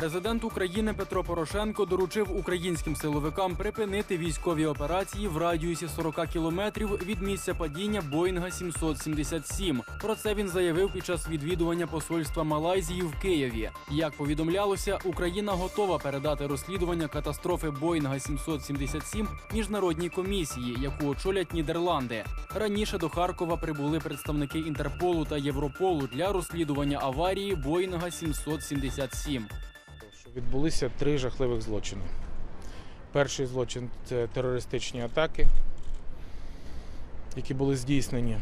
Президент України Петро Порошенко доручив українським силовикам припинити військові операції в радіусі 40 кілометрів від місця падіння Боїнга 777. Про це він заявив під час відвідування посольства Малайзії в Києві. Як повідомлялося, Україна готова передати розслідування катастрофи Боїнга 777 міжнародній комісії, яку очолять Нідерланди. Раніше до Харкова прибули представники Інтерполу та Європолу для розслідування аварії Боїнга 777. Відбулися три жахливих злочини. Перший злочин це терористичні атаки, які були здійснені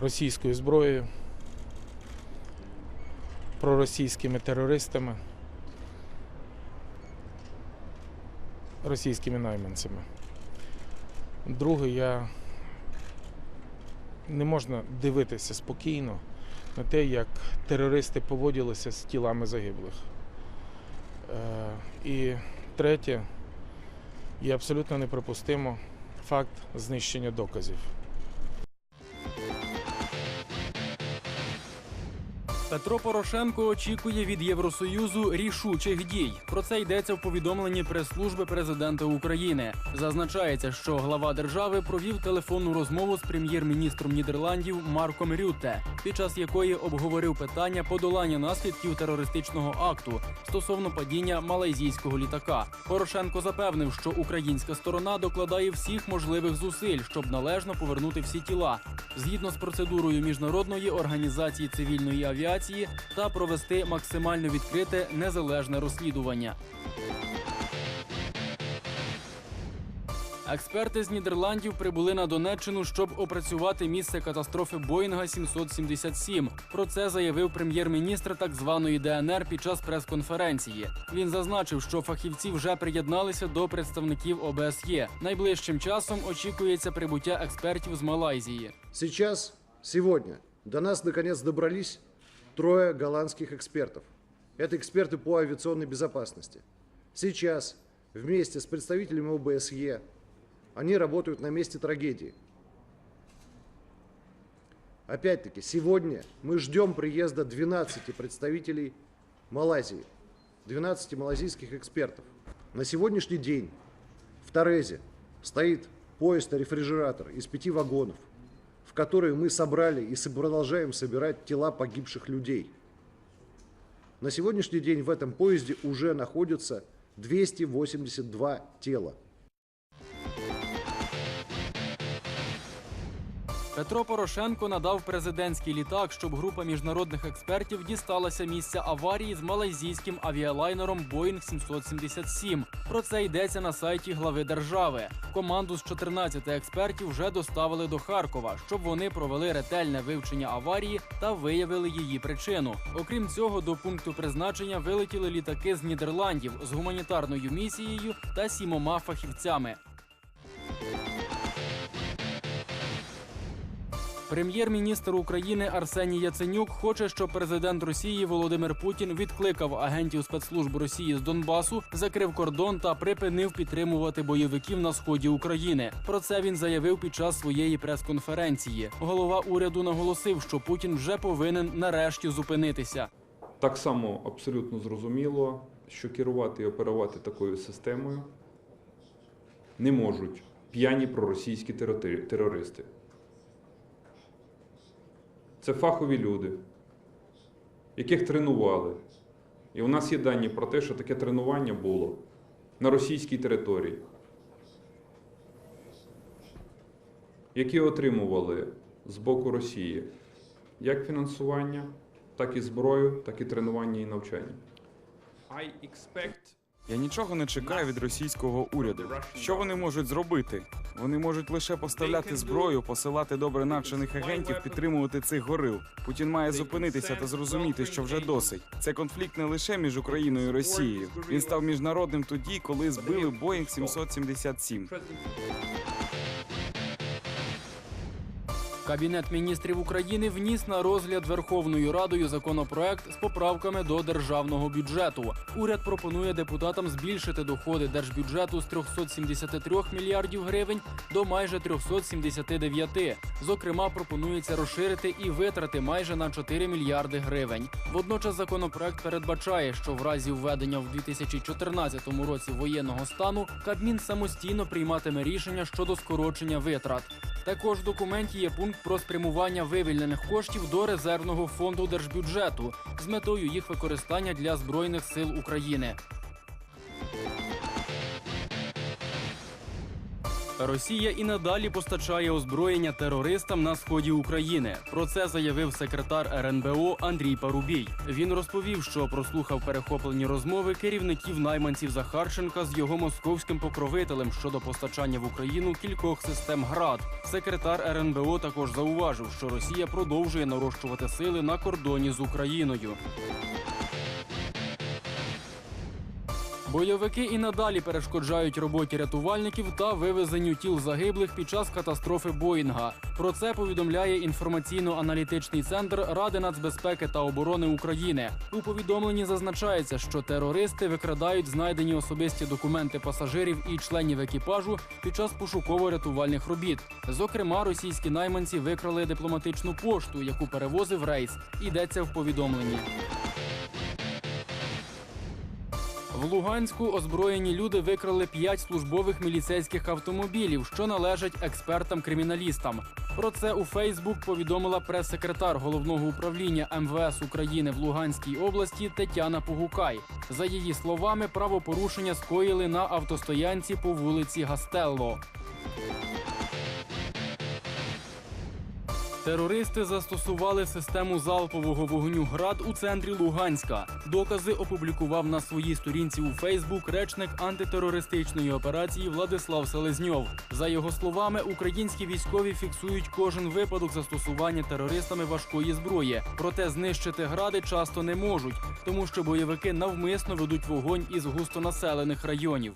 російською зброєю, проросійськими терористами, російськими найманцями. Друге, я не можна дивитися спокійно на те, як терористи поводилися з тілами загиблих. Е, І третє, є абсолютно неприпустимо факт знищення доказів. Петро Порошенко очікує від Євросоюзу рішучих дій. Про це йдеться в повідомленні прес-служби президента України. Зазначається, що глава держави провів телефонну розмову з прем'єр-міністром Нідерландів Марком Рютте, під час якої обговорив питання подолання наслідків терористичного акту стосовно падіння малайзійського літака. Порошенко запевнив, що українська сторона докладає всіх можливих зусиль, щоб належно повернути всі тіла згідно з процедурою міжнародної організації цивільної авіації та провести максимально відкрите незалежне розслідування. Експерти з Нідерландів прибули на Донеччину, щоб опрацювати місце катастрофи Боїнга 777. Про це заявив прем'єр-міністр так званої ДНР під час прес-конференції. Він зазначив, що фахівці вже приєдналися до представників ОБСЄ. Найближчим часом очікується прибуття експертів з Малайзії. Сейчас, сегодня, до нас наконец добрались трое голландских экспертов. Это эксперты по авиационной безопасности. Сейчас вместе с представителями ОБСЕ они работают на месте трагедии. Опять-таки, сегодня мы ждем приезда 12 представителей Малайзии, 12 малазийских экспертов. На сегодняшний день в Торезе стоит поезд-рефрижератор из пяти вагонов, в которые мы собрали и продолжаем собирать тела погибших людей. На сегодняшний день в этом поезде уже находятся 282 тела. Петро Порошенко надав президентський літак, щоб група міжнародних експертів дісталася місця аварії з малайзійським авіалайнером Боїнг 777. Про це йдеться на сайті глави держави. Команду з 14 експертів вже доставили до Харкова, щоб вони провели ретельне вивчення аварії та виявили її причину. Окрім цього, до пункту призначення вилетіли літаки з Нідерландів з гуманітарною місією та сімома фахівцями. Прем'єр-міністр України Арсеній Яценюк хоче, щоб президент Росії Володимир Путін відкликав агентів спецслужб Росії з Донбасу, закрив кордон та припинив підтримувати бойовиків на сході України. Про це він заявив під час своєї прес-конференції. Голова уряду наголосив, що Путін вже повинен нарешті зупинитися. Так само абсолютно зрозуміло, що керувати і оперувати такою системою не можуть п'яні проросійські терори- терористи. Це фахові люди, яких тренували. І у нас є дані про те, що таке тренування було на російській території, які отримували з боку Росії як фінансування, так і зброю, так і тренування і навчання. I expect Я нічого не чекаю від російського уряду. Що вони можуть зробити? Вони можуть лише поставляти зброю, посилати добре навчених агентів, підтримувати цих горил. Путін має зупинитися та зрозуміти, що вже досить. Це конфлікт не лише між Україною і Росією. Він став міжнародним тоді, коли збили Боїнг 777. Кабінет міністрів України вніс на розгляд Верховною Радою законопроект з поправками до державного бюджету. Уряд пропонує депутатам збільшити доходи держбюджету з 373 мільярдів гривень до майже 379. Зокрема, пропонується розширити і витрати майже на 4 мільярди гривень. Водночас законопроект передбачає, що в разі введення в 2014 році воєнного стану Кабмін самостійно прийматиме рішення щодо скорочення витрат. Також в документі є пункт про спрямування вивільнених коштів до резервного фонду держбюджету з метою їх використання для збройних сил України. Росія і надалі постачає озброєння терористам на сході України. Про це заявив секретар РНБО Андрій Парубій. Він розповів, що прослухав перехоплені розмови керівників найманців Захарченка з його московським покровителем щодо постачання в Україну кількох систем ГРАД. Секретар РНБО також зауважив, що Росія продовжує нарощувати сили на кордоні з Україною. Бойовики і надалі перешкоджають роботі рятувальників та вивезенню тіл загиблих під час катастрофи Боїнга. Про це повідомляє інформаційно-аналітичний центр Ради нацбезпеки та оборони України. У повідомленні зазначається, що терористи викрадають знайдені особисті документи пасажирів і членів екіпажу під час пошуково-рятувальних робіт. Зокрема, російські найманці викрали дипломатичну пошту, яку перевозив рейс. Йдеться в повідомленні. В Луганську озброєні люди викрали п'ять службових міліцейських автомобілів, що належать експертам-криміналістам. Про це у Фейсбук повідомила прес-секретар головного управління МВС України в Луганській області Тетяна Погукай. За її словами, правопорушення скоїли на автостоянці по вулиці Гастелло. Терористи застосували систему залпового вогню ГРАД у центрі Луганська. Докази опублікував на своїй сторінці у Фейсбук речник антитерористичної операції Владислав Селезньов. За його словами, українські військові фіксують кожен випадок застосування терористами важкої зброї. Проте знищити гради часто не можуть, тому що бойовики навмисно ведуть вогонь із густонаселених районів.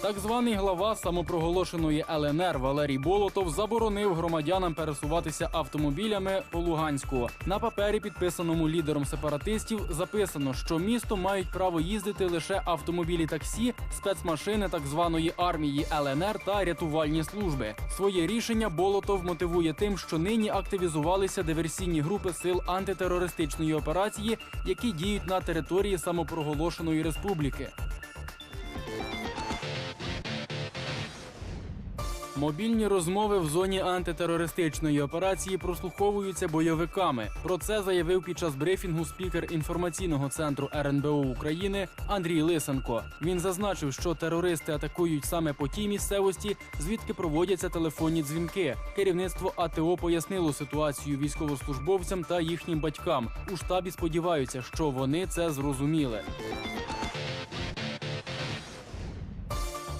Так званий глава самопроголошеної ЛНР Валерій Болотов заборонив громадянам пересуватися автомобілями по Луганську. На папері, підписаному лідером сепаратистів, записано, що містом мають право їздити лише автомобілі таксі, спецмашини так званої армії ЛНР та рятувальні служби. Своє рішення Болотов мотивує тим, що нині активізувалися диверсійні групи сил антитерористичної операції, які діють на території самопроголошеної республіки. Мобільні розмови в зоні антитерористичної операції прослуховуються бойовиками. Про це заявив під час брифінгу спікер інформаційного центру РНБО України Андрій Лисенко. Він зазначив, що терористи атакують саме по тій місцевості, звідки проводяться телефонні дзвінки. Керівництво АТО пояснило ситуацію військовослужбовцям та їхнім батькам. У штабі сподіваються, що вони це зрозуміли.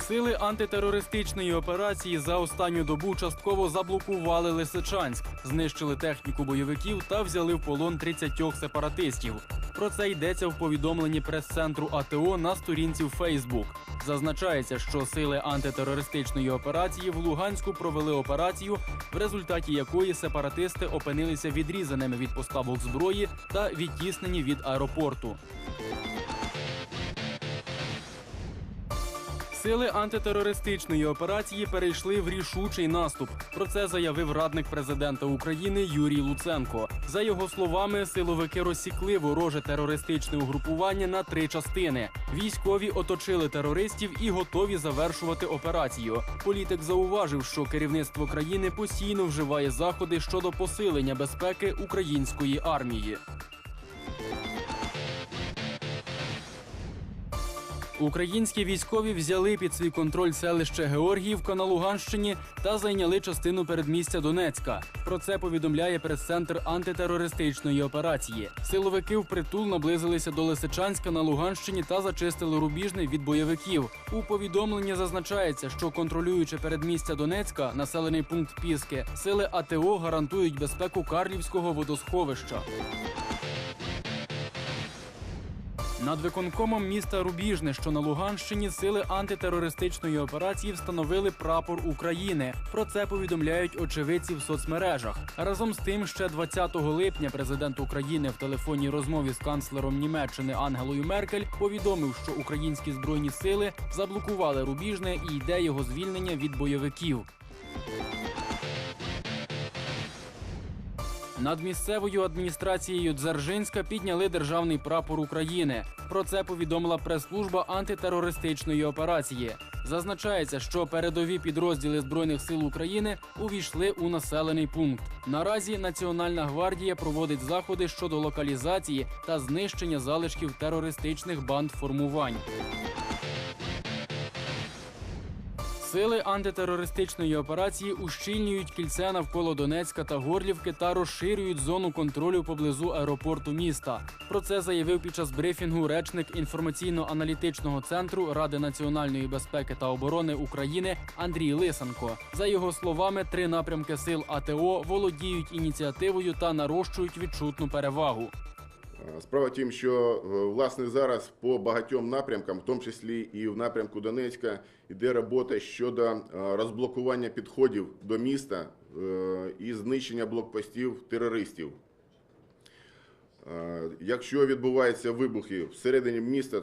Сили антитерористичної операції за останню добу частково заблокували Лисичанськ, знищили техніку бойовиків та взяли в полон 30 сепаратистів. Про це йдеться в повідомленні прес-центру АТО на сторінці в Фейсбук. Зазначається, що сили антитерористичної операції в Луганську провели операцію, в результаті якої сепаратисти опинилися відрізаними від поставок зброї та відтіснені від аеропорту. Сили антитерористичної операції перейшли в рішучий наступ. Про це заявив радник президента України Юрій Луценко. За його словами, силовики розсікли вороже терористичне угрупування на три частини. Військові оточили терористів і готові завершувати операцію. Політик зауважив, що керівництво країни постійно вживає заходи щодо посилення безпеки української армії. Українські військові взяли під свій контроль селище Георгіївка на Луганщині та зайняли частину передмістя Донецька. Про це повідомляє прес-центр антитерористичної операції. Силовики впритул наблизилися до Лисичанська на Луганщині та зачистили рубіжний від бойовиків. У повідомленні зазначається, що контролюючи передмістя Донецька, населений пункт Піски, сили АТО гарантують безпеку Карлівського водосховища. Над виконкомом міста Рубіжне, що на Луганщині, сили антитерористичної операції встановили прапор України. Про це повідомляють очевидці в соцмережах. Разом з тим, ще 20 липня президент України в телефонній розмові з канцлером Німеччини Ангелою Меркель повідомив, що українські збройні сили заблокували Рубіжне і йде його звільнення від бойовиків. Над місцевою адміністрацією Дзержинська підняли державний прапор України. Про це повідомила прес-служба антитерористичної операції. Зазначається, що передові підрозділи збройних сил України увійшли у населений пункт. Наразі Національна гвардія проводить заходи щодо локалізації та знищення залишків терористичних банд формувань. Сили антитерористичної операції ущільнюють кільце навколо Донецька та Горлівки та розширюють зону контролю поблизу аеропорту міста. Про це заявив під час брифінгу речник інформаційно-аналітичного центру Ради національної безпеки та оборони України Андрій Лисенко. За його словами, три напрямки сил АТО володіють ініціативою та нарощують відчутну перевагу. Е, Справа тім, що е, власне зараз по багатьом напрямкам, в тому числі і в напрямку Донецька, йде робота щодо е, розблокування підходів до міста і знищення блокпостів терористів. Якщо відбуваються вибухи всередині міста,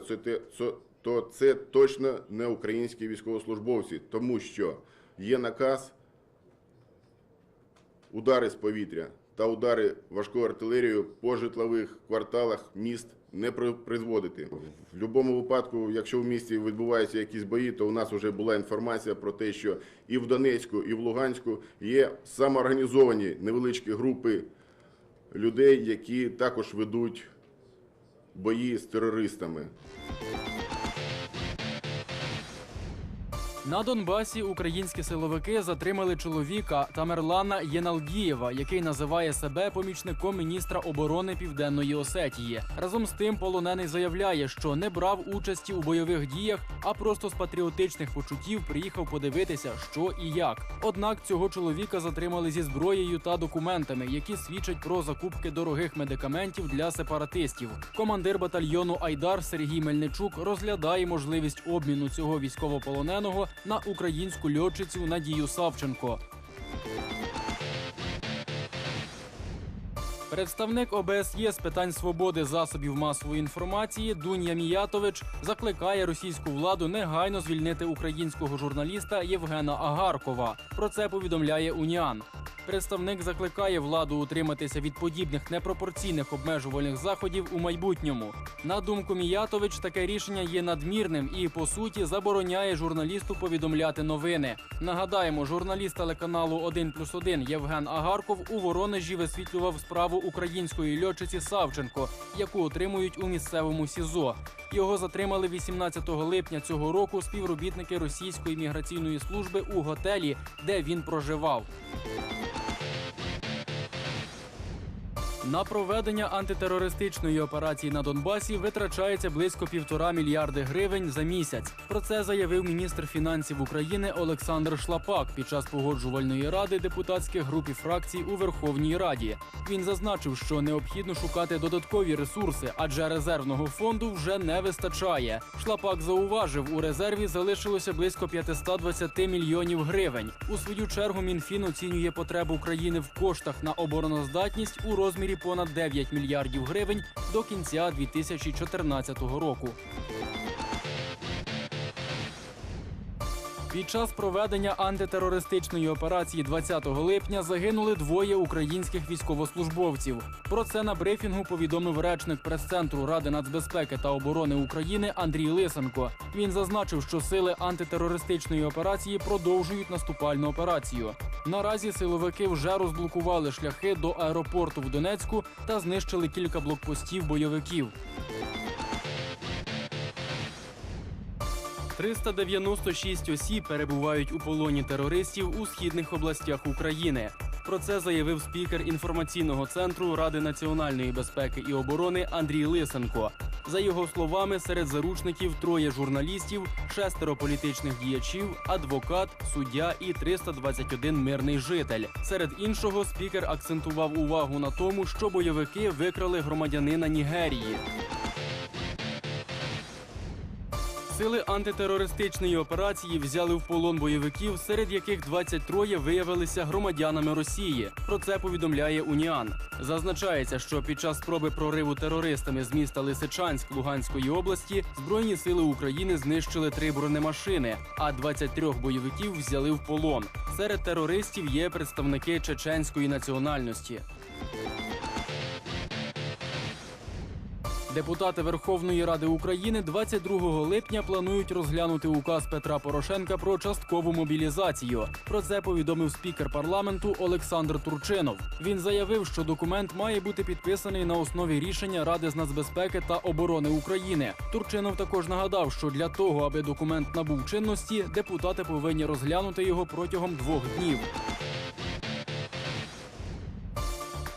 то це точно не українські військовослужбовці, тому що є наказ удари з повітря та удари важкою артилерією по житлових кварталах міст не призводити. В будь-якому випадку, якщо в місті відбуваються якісь бої, то у нас вже була інформація про те, що і в Донецьку, і в Луганську є самоорганізовані невеличкі групи людей, які також ведуть бої з терористами. На Донбасі українські силовики затримали чоловіка Тамерлана Єналдієва, який називає себе помічником міністра оборони Південної Осетії. Разом з тим, полонений заявляє, що не брав участі у бойових діях, а просто з патріотичних почуттів приїхав подивитися, що і як. Однак цього чоловіка затримали зі зброєю та документами, які свідчать про закупки дорогих медикаментів для сепаратистів. Командир батальйону Айдар Сергій Мельничук розглядає можливість обміну цього військовополоненого на українську льотчицю Надію Савченко. Представник ОБСЄ з питань свободи засобів масової інформації Дунія Міятович закликає російську владу негайно звільнити українського журналіста Євгена Агаркова. Про це повідомляє Уніан. Представник закликає владу утриматися від подібних непропорційних обмежувальних заходів у майбутньому. На думку Міятович, таке рішення є надмірним і по суті забороняє журналісту повідомляти новини. Нагадаємо, журналіст телеканалу 1+,1 Євген Агарков у Воронежі висвітлював справу української льотчиці Савченко, яку отримують у місцевому СІЗО. Його затримали 18 липня цього року співробітники російської міграційної служби у готелі, де він проживав. На проведення антитерористичної операції на Донбасі витрачається близько півтора мільярди гривень за місяць. Про це заявив міністр фінансів України Олександр Шлапак під час погоджувальної ради депутатських груп і фракцій у Верховній Раді. Він зазначив, що необхідно шукати додаткові ресурси, адже резервного фонду вже не вистачає. Шлапак зауважив, у резерві залишилося близько 520 мільйонів гривень. У свою чергу Мінфін оцінює потребу країни в коштах на обороноздатність у розмірі понад 9 мільярдів гривень до кінця 2014 року. Під час проведення антитерористичної операції 20 липня загинули двоє українських військовослужбовців. Про це на брифінгу повідомив речник прес-центру Ради нацбезпеки та оборони України Андрій Лисенко. Він зазначив, що сили антитерористичної операції продовжують наступальну операцію. Наразі силовики вже розблокували шляхи до аеропорту в Донецьку та знищили кілька блокпостів бойовиків. 396 осіб перебувають у полоні терористів у східних областях України. Про це заявив спікер інформаційного центру Ради національної безпеки і оборони Андрій Лисенко. За його словами, серед заручників троє журналістів, шестеро політичних діячів, адвокат, суддя і 321 мирний житель. Серед іншого, спікер акцентував увагу на тому, що бойовики викрали громадянина Нігерії. Сили антитерористичної операції взяли в полон бойовиків, серед яких 23 виявилися громадянами Росії. Про це повідомляє Уніан. Зазначається, що під час спроби прориву терористами з міста Лисичанськ Луганської області збройні сили України знищили три бронемашини, а 23 бойовиків взяли в полон. Серед терористів є представники чеченської національності. Депутати Верховної Ради України 22 липня планують розглянути указ Петра Порошенка про часткову мобілізацію. Про це повідомив спікер парламенту Олександр Турчинов. Він заявив, що документ має бути підписаний на основі рішення Ради з нацбезпеки та оборони України. Турчинов також нагадав, що для того, аби документ набув чинності, депутати повинні розглянути його протягом двох днів.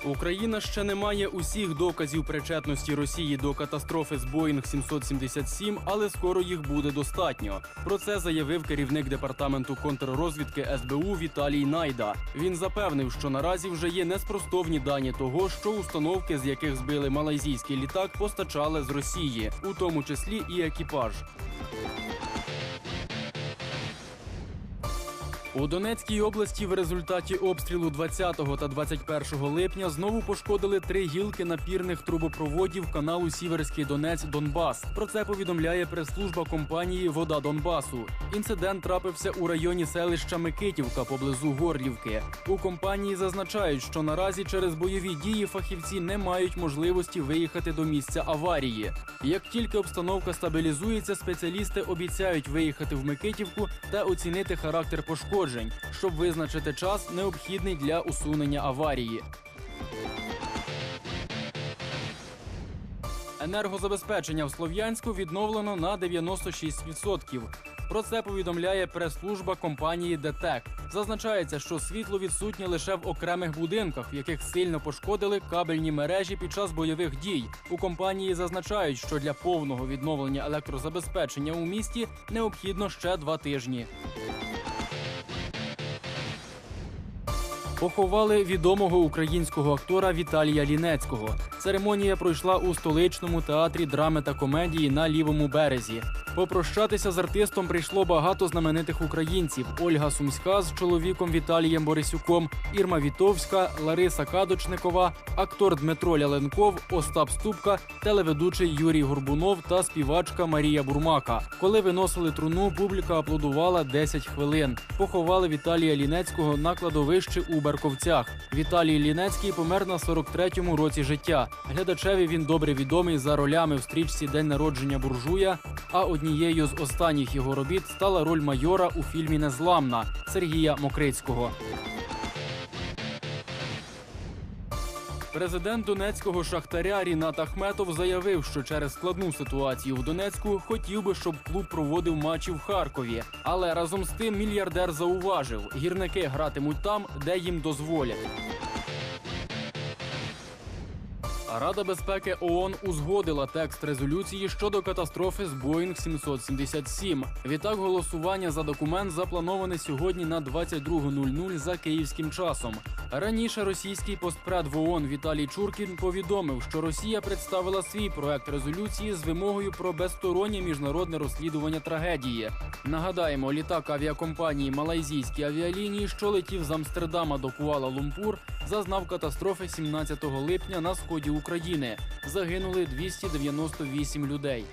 Україна ще не має усіх доказів причетності Росії до катастрофи з Боїнг 777, але скоро їх буде достатньо. Про це заявив керівник департаменту контррозвідки СБУ Віталій Найда. Він запевнив, що наразі вже є неспростовні дані того, що установки, з яких збили малайзійський літак, постачали з Росії, у тому числі і екіпаж. У Донецькій області в результаті обстрілу 20 та 21 липня знову пошкодили три гілки напірних трубопроводів каналу Сіверський Донець Донбас. Про це повідомляє прес-служба компанії Вода Донбасу. Інцидент трапився у районі селища Микитівка поблизу Горлівки. У компанії зазначають, що наразі через бойові дії фахівці не мають можливості виїхати до місця аварії. Як тільки обстановка стабілізується, спеціалісти обіцяють виїхати в Микитівку та оцінити характер пошкоджень, щоб визначити час, необхідний для усунення аварії. Енергозабезпечення в Слов'янську відновлено на 96%. Про це повідомляє прес-служба компанії ДТЕК. Зазначається, що світло відсутнє лише в окремих будинках, в яких сильно пошкодили кабельні мережі під час бойових дій. У компанії зазначають, що для повного відновлення електрозабезпечення у місті необхідно ще два тижні. Поховали відомого українського актора Віталія Лінецького. Церемонія пройшла у столичному театрі драми та комедії на лівому березі. Попрощатися з артистом прийшло багато знаменитих українців: Ольга Сумська з чоловіком Віталієм Борисюком, Ірма Вітовська, Лариса Кадочникова, актор Дмитро Ляленков, Остап Ступка, телеведучий Юрій Горбунов та співачка Марія Бурмака. Коли виносили труну, публіка аплодувала 10 хвилин. Поховали Віталія Лінецького на кладовищі у Берковцях. Віталій Лінецький помер на 43-му році життя. Глядачеві він добре відомий за ролями в стрічці День народження буржуя. А однією з останніх його робіт стала роль майора у фільмі Незламна Сергія Мокрицького. Президент донецького шахтаря Рінат Ахметов заявив, що через складну ситуацію в Донецьку хотів би, щоб клуб проводив матчі в Харкові. Але разом з тим мільярдер зауважив, гірники гратимуть там, де їм дозволять. Рада безпеки ООН узгодила текст резолюції щодо катастрофи з Боїнг 777. Відтак голосування за документ заплановане сьогодні на 22.00 за київським часом. Раніше російський постпред в ООН Віталій Чуркін повідомив, що Росія представила свій проект резолюції з вимогою про безстороннє міжнародне розслідування трагедії. Нагадаємо, літак авіакомпанії Малайзійські авіалінії, що летів з Амстердама до Куала-Лумпур, зазнав катастрофи 17 липня на сході України. Загинули 298 людей.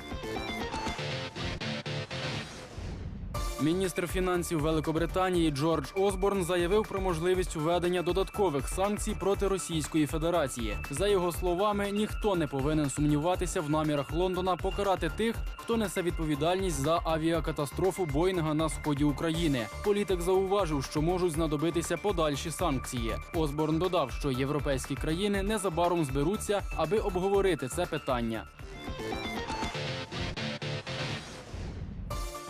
Міністр фінансів Великобританії Джордж Осборн заявив про можливість введення додаткових санкцій проти Російської Федерації. За його словами, ніхто не повинен сумніватися в намірах Лондона покарати тих, хто несе відповідальність за авіакатастрофу Боїнга на сході України. Політик зауважив, що можуть знадобитися подальші санкції. Осборн додав, що європейські країни незабаром зберуться, аби обговорити це питання.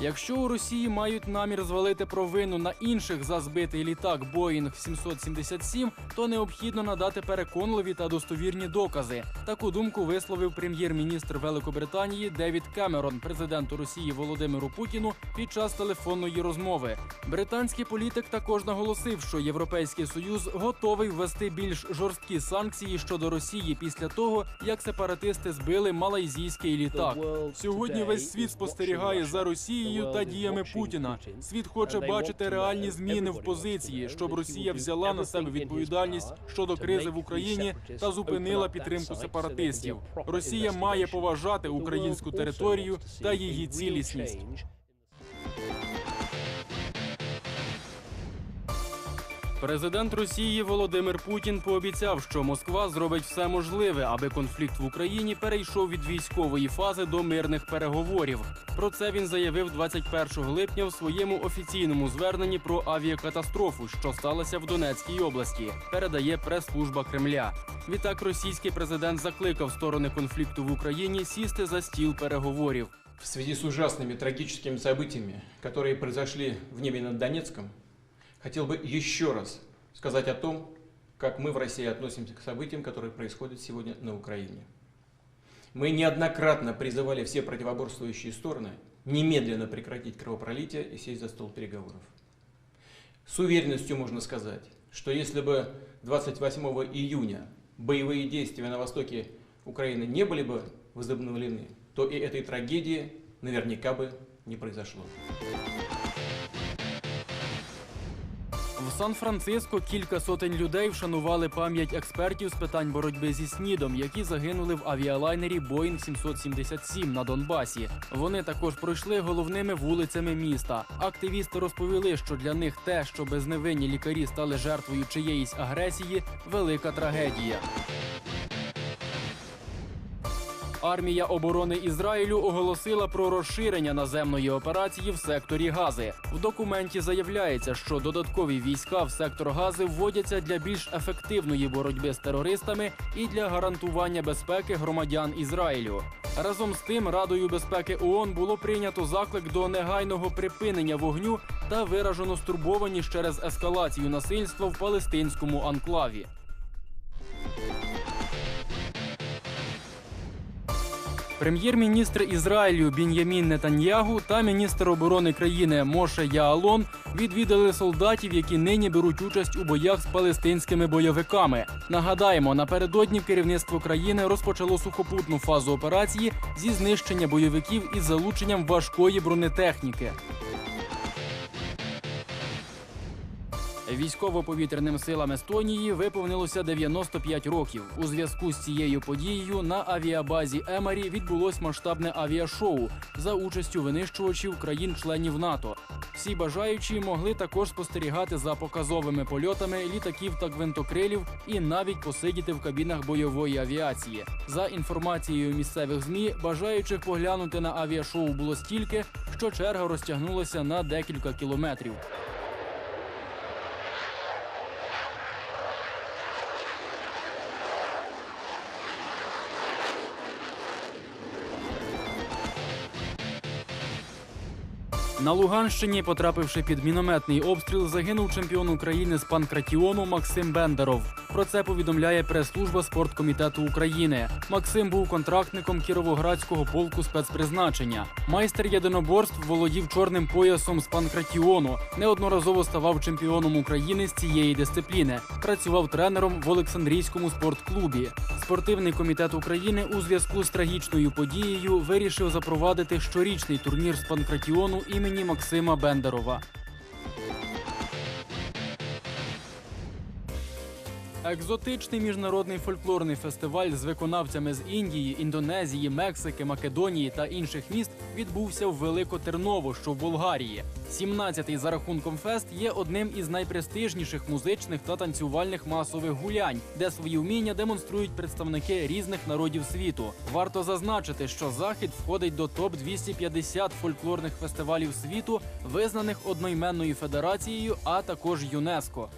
Якщо у Росії мають намір звалити провину на інших за збитий літак Боїнг 777, то необхідно надати переконливі та достовірні докази. Таку думку висловив прем'єр-міністр Великобританії Девід Кемерон президенту Росії Володимиру Путіну під час телефонної розмови. Британський політик також наголосив, що Європейський Союз готовий ввести більш жорсткі санкції щодо Росії після того, як сепаратисти збили малайзійський літак. Сьогодні весь світ спостерігає за Росією та діями Путіна. Світ хоче бачити реальні зміни в позиції, щоб Росія взяла на себе відповідальність щодо кризи в Україні та зупинила підтримку сепаратистів. Росія має поважати українську територію та її цілісність. Президент Росії Володимир Путін пообіцяв, що Москва зробить все можливе, аби конфлікт в Україні перейшов від військової фази до мирних переговорів. Про це він заявив 21 липня в своєму офіційному зверненні про авіакатастрофу, що сталася в Донецькій області. Передає прес-служба Кремля. Відтак, російський президент закликав сторони конфлікту в Україні сісти за стіл переговорів. В связи с ужасными трагическими событиями, которые произошли в небе над Донецком, хотел бы еще раз сказать о том, как мы в России относимся к событиям, которые происходят сегодня на Украине. Мы неоднократно призывали все противоборствующие стороны немедленно прекратить кровопролитие и сесть за стол переговоров. С уверенностью можно сказать, что если бы 28 июня боевые действия на востоке Украины не были бы возобновлены, то и этой трагедии наверняка бы не произошло. В Сан-Франциско кілька сотень людей вшанували пам'ять експертів з питань боротьби зі снідом, які загинули в авіалайнері Боїнг 777 на Донбасі. Вони також пройшли головними вулицями міста. Активісти розповіли, що для них те, що безневинні лікарі стали жертвою чиєїсь агресії, велика трагедія. Армія оборони Ізраїлю оголосила про розширення наземної операції в секторі Гази. В документі заявляється, що додаткові війська в сектор Гази вводяться для більш ефективної боротьби з терористами і для гарантування безпеки громадян Ізраїлю. Разом з тим, Радою безпеки ООН було прийнято заклик до негайного припинення вогню та виражено стурбованість через ескалацію насильства в палестинському анклаві. Прем'єр-міністр Ізраїлю Бін'ямін Нетаньягу та міністр оборони країни Моше Яалон відвідали солдатів, які нині беруть участь у боях з палестинськими бойовиками. Нагадаємо, напередодні керівництво країни розпочало сухопутну фазу операції зі знищення бойовиків із залученням важкої бронетехніки. Військово-повітряним силам Естонії виповнилося 95 років. У зв'язку з цією подією на авіабазі Емарі відбулось масштабне авіашоу за участю винищувачів країн-членів НАТО. Всі бажаючі могли також спостерігати за показовими польотами літаків та гвинтокрилів і навіть посидіти в кабінах бойової авіації. За інформацією місцевих змі, бажаючих поглянути на авіашоу було стільки, що черга розтягнулася на декілька кілометрів. На Луганщині, потрапивши під мінометний обстріл, загинув чемпіон України з панкратіону Максим Бендеров. Про це повідомляє прес-служба спорткомітету України. Максим був контрактником Кіровоградського полку спецпризначення. Майстер єдиноборств володів чорним поясом з панкратіону. Неодноразово ставав чемпіоном України з цієї дисципліни. Працював тренером в Олександрійському спортклубі. Спортивний комітет України у зв'язку з трагічною подією вирішив запровадити щорічний турнір з панкратіону імені Максима Бендерова. Екзотичний міжнародний фольклорний фестиваль з виконавцями з Індії, Індонезії, Мексики, Македонії та інших міст відбувся в Великотерново, що в Болгарії. 17-й за рахунком фест є одним із найпрестижніших музичних та танцювальних масових гулянь, де свої вміння демонструють представники різних народів світу. Варто зазначити, що захід входить до топ 250 фольклорних фестивалів світу, визнаних одноіменною федерацією, а також ЮНЕСКО.